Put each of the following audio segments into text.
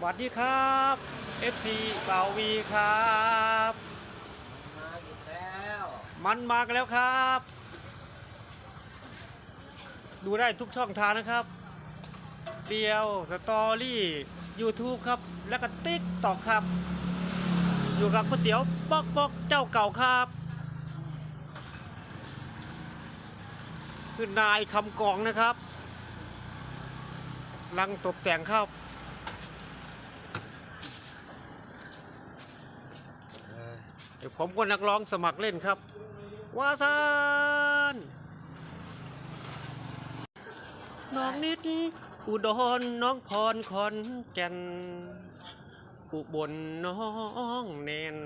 สวัสดีครับ FC เบาวีครับ มาอีกแล้วมันมากันแล้วครับ ดูได้ทุกช่องทางนะครับเดียวสตอรี่ YouTube ครับ แล้วก็ติ๊กตอกครับ อยู่กับก๋วยเตี๋ยวปอกปอกเจ้าเก่าครับคือนายคำกองนะครับลังตกแต่งครับ เดี๋ยวผมก็นักร้องสมัครเล่นครับวาซานน้องนิด อุดรน้องพรขอนแก่นอุบลน้องเนน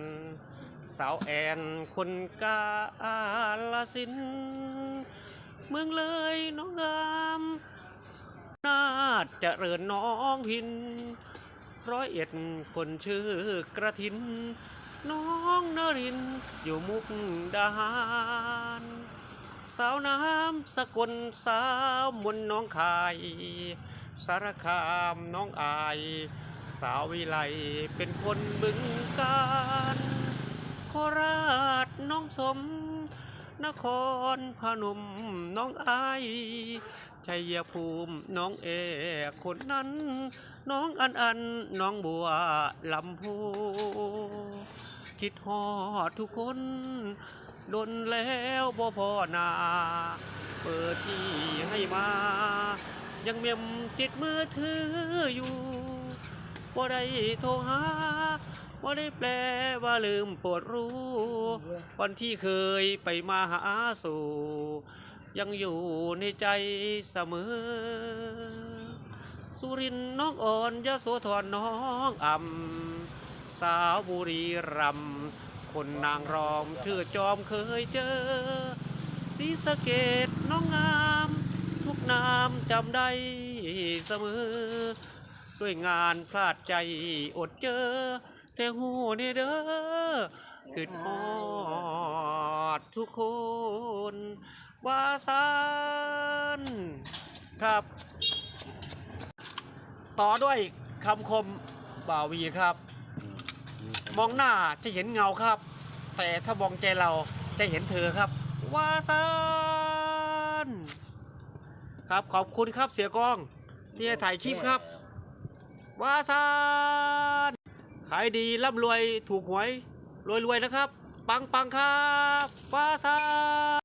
สาวแอนคนกาลสิน เมืองเลยน้องงามนาดเจริญน้องพิน ร้อยเอ็ดคนชื่อกระถิน น้องนรินอยู่มุกดาหารสาวน้ำสกลสาวมนน้องคาย สารคามน้องอาย สาววิไลเป็นคนบึงการโคราชน้องสม นครพนมน้องอายชัยภูมิน้องเอคนนั้น น้องอันอันน้องบัวลำพู คิดฮอดทุกคนดนแล้วบ่พอนาเปิดที่ให้มา ยังเมียมติดมือถืออยู่บ่ได้โทรหาบ่ได้แปลว่าลืมปวดรู้ วันที่เคยไปมาหาสู่ยังอยู่ในใจเสมอ สุรินน้องอ่อนยะโสธรน้องอ่ำ สาวบุรีรัมคนนางรอมชื่อจอมเคยเจอศรีสะเกดน้องงาม ทุกนามจำได้เสมอ ด้วยงานพลาดใจอดเจอ แต่หูนี่เด้อขึ้นฮอดทุกคนว่าสันครับ ต่อด้วยคำคมบ่าวีครับ มองหน้าจะเห็นเงาครับ แต่ถ้ามองใจเราจะเห็นเธอครับว่าซันครับขอบคุณครับเสียกองที่ให้ถ่ายคลิปครับว่าซันขายดีร่ำรวยถูกหวยรวยๆนะครับ ปังๆครับว่าซัน